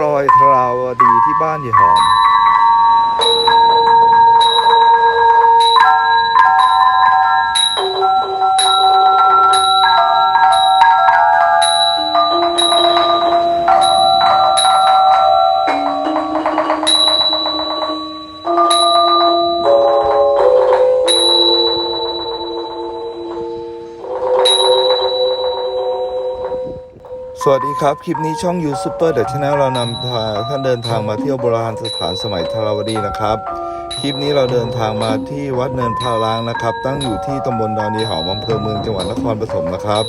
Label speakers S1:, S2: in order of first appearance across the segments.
S1: รอยทราวดีที่บ้านยายหอม สวัสดีครับ คลิปนี้ช่องยูซูเปอร์เดอะชาแนลเรานำพาท่านเดินทางมาเที่ยวโบราณสถานสมัยธารวดีนะครับ คลิปนี้เราเดินทางมาที่วัดเนินพาล้างนะครับ ตั้งอยู่ที่ตำบลดอนดีหอมอำเภอเมืองจังหวัดนครปฐมนะครับ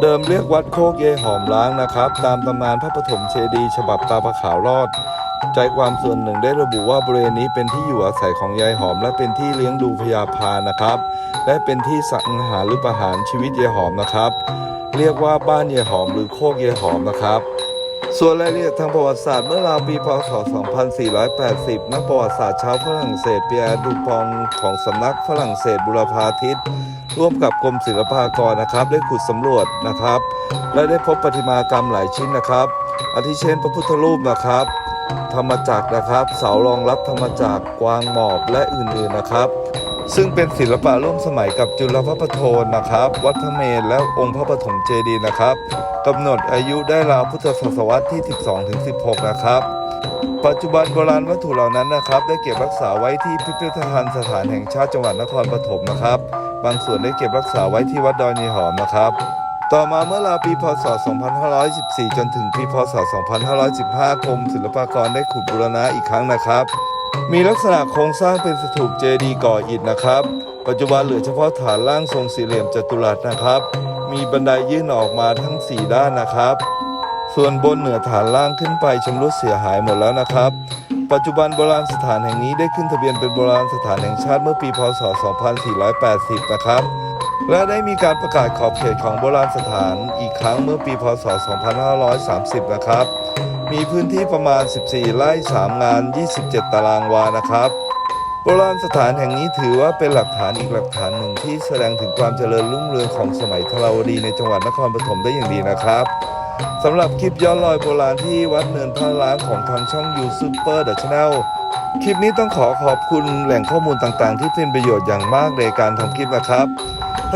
S1: เดิมเรียกวัดโคกเยายหอมล้างนะครับ ตามตำนานพระปฐมเจดีย์ฉบับตาพระขาวรอด ใจความส่วนหนึ่งได้ระบุว่าบริเวณนี้เป็นที่อยู่อาศัยของยายหอม และเป็นที่เลี้ยงดูพญาพานะครับ และเป็นที่สังหารหรือประหารชีวิตยายหอมนะครับ เรียกว่าบ้านยายหอมหรือโคกยายหอมนะครับ ส่วนรายละเอียดทางประวัติศาสตร์เมื่อราวปีพศ 2480 นักประวัติศาสตร์ชาวฝรั่งเศสเปียร์ดูปองของสำนักฝรั่งเศสบุรพาทิตร่วมกับกรมศิลปากรนะครับ ได้ขุดสำรวจนะครับ และได้พบประติมากรรมหลายชิ้นนะครับอาทิเช่นพระพุทธรูปนะครับ ธรรมจักรนะครับ เสารองรับธรรมจักรกวางหมอบและอื่นๆนะครับ ซึ่งเป็นศิลปะร่วมสมัยกับจุลพระปโทนนะครับ วัดพระเมรุและองค์พระปฐมเจดีย์นะครับกำหนดอายุได้ราวพุทธศตวรรษที่ 12ถึง16 นะครับปัจจุบันโบราณวัตถุเหล่านั้นนะครับ ได้เก็บรักษาไว้ที่พิพิธภัณฑ์สถานแห่งชาติจังหวัดนครปฐมนะครับ บางส่วนได้เก็บรักษาไว้ที่วัดดอนยายหอมนะครับ ต่อมาเมื่อราวปีพศ 2514 จนถึงปีพศ 2515 กรมศิลปากรได้ขุดบูรณะอีกครั้งนะครับ มีลักษณะโครงสร้างเป็นสถูปเจดีย์ก่ออิฐนะครับ ปัจจุบันเหลือเฉพาะฐานล่างทรงสี่เหลี่ยมจัตุรัสนะครับ มีบันไดยื่นออกมาทั้ง 4 ด้านนะครับ ส่วนบนเหนือฐานล่างขึ้นไปชำรุดเสียหายหมดแล้วนะครับ ปัจจุบันโบราณสถานแห่งนี้ได้ขึ้นทะเบียนเป็นโบราณสถานแห่งชาติเมื่อปีพศ 2480 นะครับ และได้มีการประกาศขอบเขตของโบราณสถานอีกครั้งเมื่อปีพศ 2530 นะครับ มีพื้นที่ประมาณ 14 ไร่ 3 งาน 27 ตารางวานะครับ โบราณสถานแห่งนี้ถือว่าเป็นหลักฐานอีกหลักฐานหนึ่งที่แสดงถึงความเจริญรุ่งเรืองของสมัยทราวดีในจังหวัดนครปฐมได้อย่างดีนะครับสำหรับคลิปย้อนรอยโบราณที่วัดเนินพระล้างของทางช่องยูซูเปอร์ดอะชแนลคลิปนี้ต้องขอขอบคุณแหล่งข้อมูลต่างๆ ที่เป็นประโยชน์อย่างมากในการทำคลิปนะครับ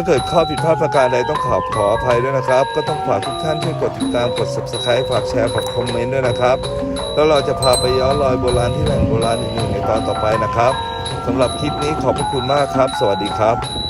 S1: ถ้าเกิดข้อผิดพลาดประการใดต้องขอขออภัยด้วยนะครับ ก็ต้องฝากทุกท่านช่วยกดติดตามกด subscribe ฝากแชร์ฝากคอมเมนต์ด้วยนะครับ แล้วเราจะพาไปย้อนรอยโบราณที่แหล่งโบราณอื่นๆในตอนต่อไปนะครับสำหรับคลิปนี้ขอบพระคุณมากครับ สวัสดีครับ